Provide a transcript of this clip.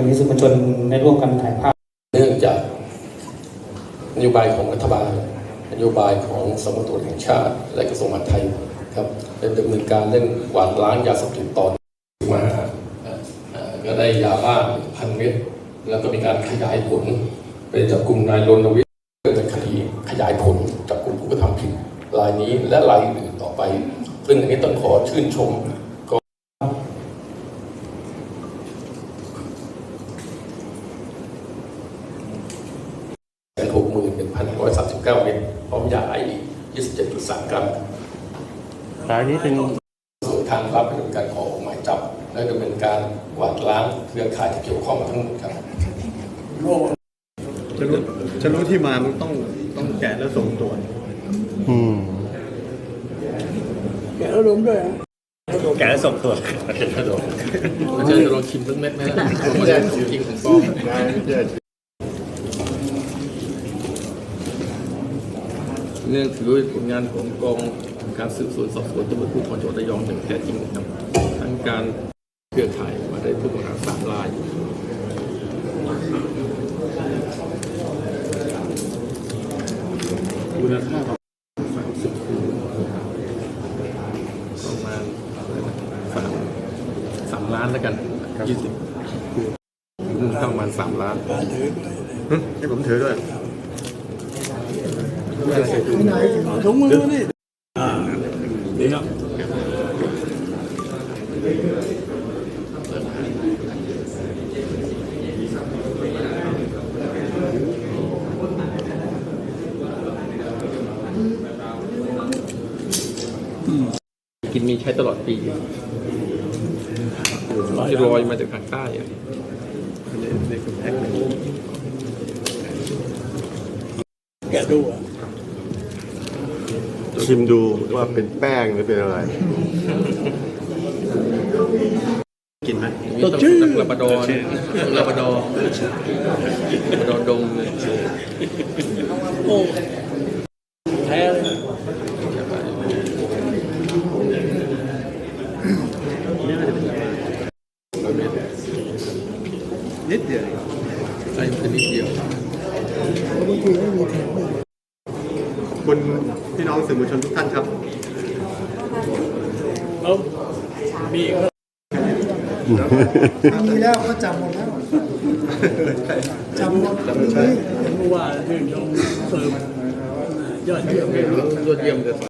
วันนี้สื่อมวลชนได้ร่วมกันถ่ายภาพ เนื่องจากนโยบายของรัฐบาลนโยบายของสำนักตรวจแห่งชาติ และกระทรวงมหาดไทยครับเป็นดำเนินการเรื่องกวาดล้างยาเสพติดต่อมาก็ได้ยาบ้าพันเม็ดแล้วก็มีการขยายผลไปจับกลุ่มนายรณวิทย์เนินคดีขยายผลจับกลุ่มผู้กระทำผิดรายนี้และรายอื่นต่อไป ซึ่งอันนี้ต้องขอชื่นชม หกหมื่นหนึ่งพันร้อยสามสิบเก้าเมตรพร้อมยาไออีกยี่สิบเจ็ดจุดสามกรัมรายนี้เป็นส่วนทางรับเป็นการขอออกหมายจับ และดำเนินการกวาดล้างเครือข่ายที่เกี่ยวข้องทั้งหมดครับจะรู้จะรู้ที่มามันต้องต้องแกะแล้วส่งตรวจอืมแกะแล้วส่งตรวจไม่ใช่จะลองชิมสักเม็ดไหมไม่ใช่ของจริงของปลอม เนื่องถือว่าผลงานของกองการสืบสวนสอบสวนตำรวจภูธรจังหวัดระยองอย่างแท้จริงนะครับทั้งการเครือข่ายมาได้ผู้ต้องหาสามรายมูลค่าประมาณสามสิบประมาณสามสามล้านแล้วกันยี่สิบมูลค่าประมาณสามล้านให้ผมถือด้วย ถุงมือนี่นี่ครับกินมีใช้ตลอดปีที่ลอยมาจากทางใต้แกดูอะ ชิมดูว่าเป็นแป้งหรือเป็นอะไร กินไหมมีต้องสุนัขลาบราดอร์นะลาบราดอร์ลาบราดอร์ดงเลยโอ้แท้เลยนิดเดียวใส่เป็นนิดเดียวขอบ คุณพี่น้องสื่อมวลชนทุกท่านครับแล้วมีอีกมีแล้วก็จำหมดแล้วจำหมดเห็นเมื่อวานที่ยงเสริมยอดเยี่ยมเลยยอดเยี่ยมเลย